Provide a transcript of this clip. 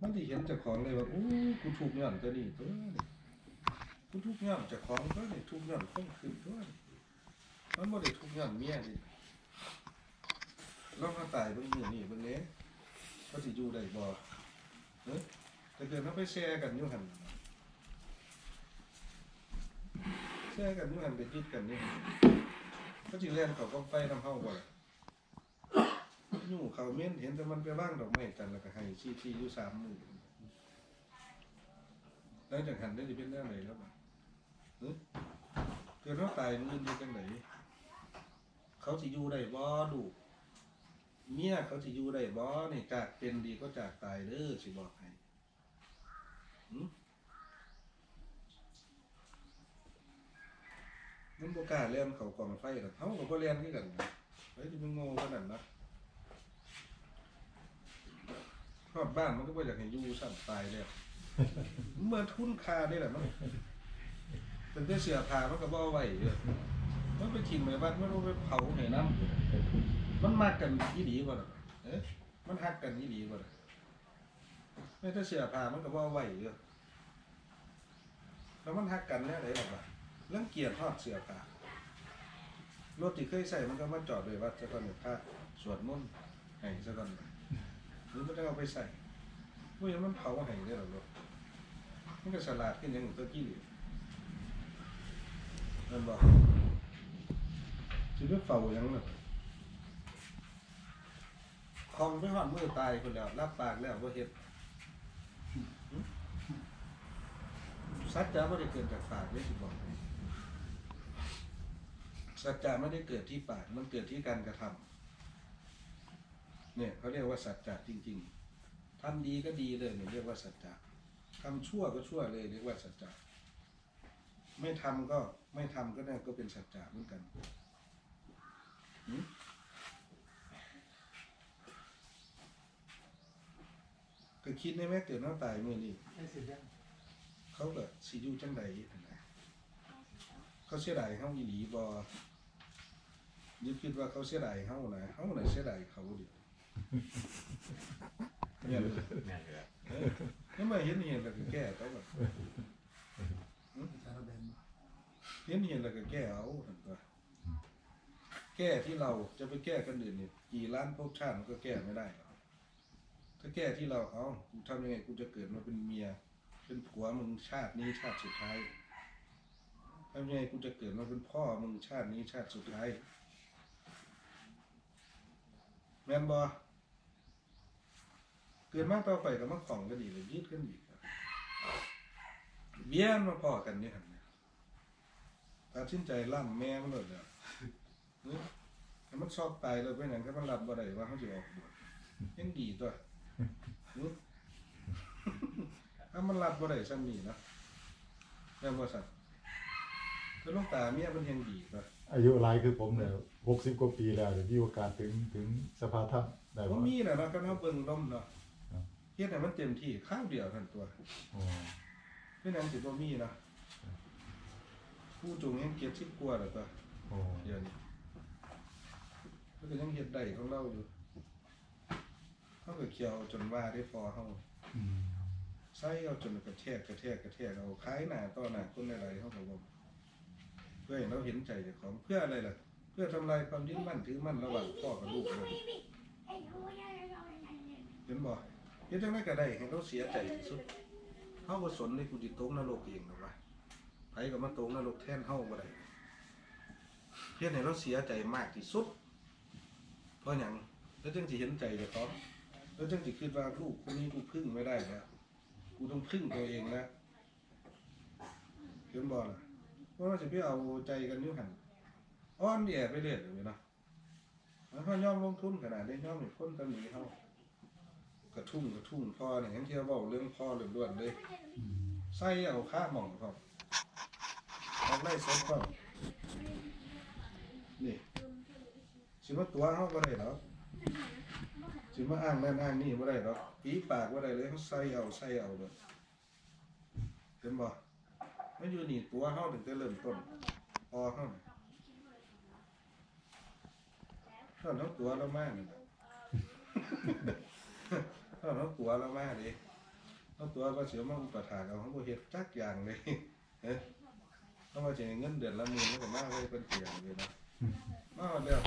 มันสิเห็นเจ้าของเลยว่าโอ้กูถูกย้อนตัวนี้ตัวนี้กูถูกย้อนเจ้าของตัวนี้ถูกย้อนคนขึ้นตัวนี้มันบ่ได้ถูกย้อนเมียนี่ลองมาตายเบิ่งมื้อนี้เบิ่งแหน่เขาสิอยู่ได้บ่เอ้ยถ้าเกิดเราไปแชร์กันอยู่หั่นแชร์กันอยู่หั่นไปคิดกันนี่เขาสิเรียนเขาก็ไฟนำเฮาบ่ล่ะ ยู่เขาเม่นเห็นแต่มันไปบ้างดอกไม้กันแล้วก็ให้ชี้ที่อยู่สามหมื่นแล้วจากหันได้จะเป็นเรื่องไหนแล้วบ่เอ้ยเกิดเขาตายมืออยู่จังไหนเขาสิอยู่ได้บ่ดูเมียเขาสิอยู่ได้บ่นี่จากเป็นดีก็จากตายเด้อสิบอกให้มันบ่กล้าเล่นเขากองไฟหรอกเขาก็บ่เล่นคือกันนะไว้ที่มันโง่ขนาดนั้น ทอดบ้านมันก็บ่อยากให้อยู่สั่นตายแล้วเมื่อทุนคาได้แหละมันเป็นแต่เสือผ้ามันก็บ่เอาไว้เด้อมันไปทิ้งไว้บ้านมันเอาไปเผาให้น้ำมันมักกันอีหลีบ่ล่ะเอ๊ะมันฮักกันอีหลีบ่ล่ะไม่แต่เสือผ้ามันก็บ่เอาไว้เด้อแล้วมันฮักกันแน่ไดล่ะวะเรื่องเกียรติทอดเสือผ้ารถที่เคยใส่มันก็มาจอดไว้วัดซะก่อนเนี่ยพระสวดมนต์ให้ซะก่อน รือมันจะเอาไปใส่พวกนี้มันเผาให้ได้หรอลูกมันก็ฉลาดขึ้นอยังตัวกี้เลือมันบอกชีวิตเฝ้าหยังน่ะคองไปหอดมือตายคนแล้วรับปากแล้วว่าเฮ็ดสัจจะไม่ได้เกิดจากปากเลยสิบอกสัจจะไม่ได้เกิดที่ปากมันเกิดที่การกระทำ เนี่ยเขาเรียกว่าสัจจะจริง ๆทำดีก็ดีเลยเนี่ยเรียกว่าสัจจะทำชั่วก็ชั่วเลยเรียกว่าสัจจะไม่ทำก็ไม่ทำก็ได้ก็เป็นสัจจะเหมือนกันหืมก็คิดในแม่เกิดน้าตายเมื่อนี้ไม่สิยังเขาก็สิอยู่จังใดนั่นนะเขาเสียดายเฮาอีหลีบ่ยึดคิดว่าเขาเสียดายเฮานะเฮาน่ะเสียดายเขาเดิเนี่ย เลยแม่นเลยเออแล้วมาเห็นเห็นแล้วก็แก้เขาแบบเห็นเห็นแล้วก็แก้เอาเห็นปะแก้ที่เราจะไปแก้กันอื่นเนี่ยกี่ล้านภพชาติมันก็แก้ไม่ได้หรอกถ้าแก้ที่เราเอากูทำยังไงกูจะเกิดมาเป็นเมีย เป็นผัวมึงชาตินี้ชาติสุดท้ายทำยังไงกูจะเกิดมาเป็นพ่อมึงชาตินี้ชาติสุดท้ายแม่นบอ เกิดมาต่อไปก็มาของก็ดีเลยยืดกันอีกครับเบี้ยนมาพอกันเนี่ยหันเนี่ยตัดสินใจล่ำแม่มันเลยเนี่ยนี่ให้มันชอบตายเลยไปไหนก็มันรับบ่ได้ว่าเขาจะออกบวชยังดีตัวนี่ถ้ามันรับบ่ได้ซ้ำนี่นะแม่นบ่สั่นแล้วลูกตาเมียมันยังดีตัวอายุหลายคือผมเนี่ยหกสิบกว่าปีแล้วเดี๋ยวมีโอกาสถึงถึงสภาธรรมได้บ่บ่มีน่ะเนาะก็เนาะเบิ่งลมเนาะครับ เฮ็ดให้มันเต็มที่ข้าวเดียวเท่านั้นตัวอ๋อเป็นหยังสิบ่มีเนาะผู้จุงยังเก็บสิบกว่าแล้วตัวอ๋อเดี๋ยวนี้มันก็ยังเฮ็ดได้ของเราอยู่เฮาก็เคี่ยวจนว่าได้พอเฮาอืมใส่เอาจนกระแทกกระแทกกระแทกเอาขายหน้าต่อหน้าคนหลายๆเฮาก็บ่เพื่อให้เราเห็นใจเจ้าของเพื่ออะไรล่ะ เพื่อทำลายความยึดมั่นถือมั่นระหว่างพ่อกับลูกเลยเห็นบ่ เฮ็ดจังได๋ก็ได้ให้เราเสียใจที่สุดเฮาบ่สนเลยกูสิตกนรกเองหรอกวะไผก็มาตกนรกแทนเฮาบ่ได้เฮ็ดให้เราเสียใจมากที่สุด เพราะหยังแล้วจึงสิเห็นใจเจ้าของแล้วจึงสิคิดว่าลูกคนนี้กูพึ่งไม่ได้แล้วกูต้องพึ่งตัวเองแล้วเห็นบ่ล่ะเพราะว่าสิไปเอาใจกันอยู่หั่นอ้อนแย่ไปเรื่อยเลยเนาะแล้วเขายอมลงทุนขนาดนี้ยอมให้คนตำหนิเฮา กระทุ่มกระทุ่มพ่อเนี่ยยังเที่ยวเว้าเรื่องพ่อล้วนๆเลยอืมใส่เอาค่าหม่องครับออกไล่สดครับนี่สิมาตัวเฮาบ่ได้หรอกสิมาอ้างนั่นอ้างนี่บ่ได้หรอกปีปากบ่ได้เลยเขาใส่เอาใส่เอาเด้อเห็นบ่มันอยู่นี่ตัวเฮาถึงจะเริ่มต้นพอเฮาน่ะถ้าทั้งตัวเรามานี่ ถ้าทั้งตัวเรามาดิเอาตัวว่าเสียมาอุปถากเอาเขาบ่เฮ็ดจักอย่างเลยเอ้ยเขาว่าจะให้เงินเดือนละหมื่นมันก็มาเลยเป็นเสียงเลยนะมาแล้ว